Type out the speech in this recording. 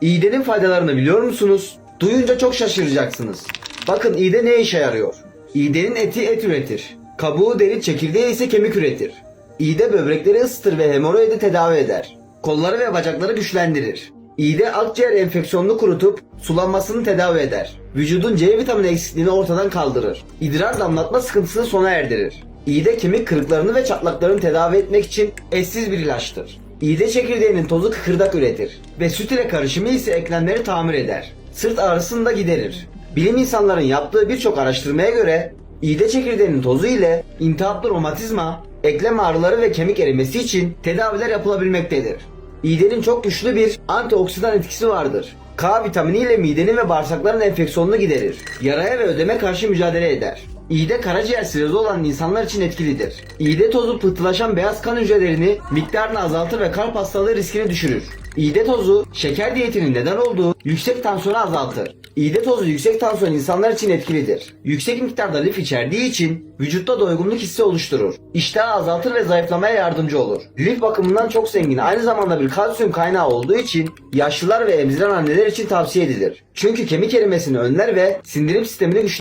İğdenin faydalarını biliyor musunuz? Duyunca çok şaşıracaksınız. Bakın iğde ne işe yarıyor? İğdenin eti et üretir. Kabuğu deri çekirdeği ise kemik üretir. İğde böbrekleri ısıtır ve hemoroidi tedavi eder. Kolları ve bacakları güçlendirir. İğde akciğer enfeksiyonunu kurutup sulanmasını tedavi eder. Vücudun C vitamini eksikliğini ortadan kaldırır. İdrar damlatma sıkıntısını sona erdirir. İğde kemik kırıklarını ve çatlaklarını tedavi etmek için eşsiz bir ilaçtır. İğde çekirdeğinin tozu kıkırdak üretir ve süt ile karışımı ise eklemleri tamir eder. Sırt ağrısını da giderir. Bilim insanların yaptığı birçok araştırmaya göre İğde çekirdeğinin tozu ile iltihaplı romatizma, eklem ağrıları ve kemik erimesi için tedaviler yapılabilmektedir. İğdenin çok güçlü bir antioksidan etkisi vardır. K vitamini ile midenin ve bağırsakların enfeksiyonunu giderir. Yaraya ve ödeme karşı mücadele eder. İğde karaciğer sirozu olan insanlar için etkilidir. İğde tozu pıhtılaşan beyaz kan hücrelerini miktarını azaltır ve kalp hastalığı riskini düşürür. İğde tozu şeker diyetinin neden olduğu yüksek tansiyonu azaltır. İğde tozu yüksek tansiyon insanlar için etkilidir. Yüksek miktarda lif içerdiği için vücutta doygunluk hissi oluşturur. İştahı azaltır ve zayıflamaya yardımcı olur. Lif bakımından çok zengin aynı zamanda bir kalsiyum kaynağı olduğu için yaşlılar ve emziren anneler için tavsiye edilir. Çünkü kemik erimesini önler ve sindirim sistemini güçlendirir.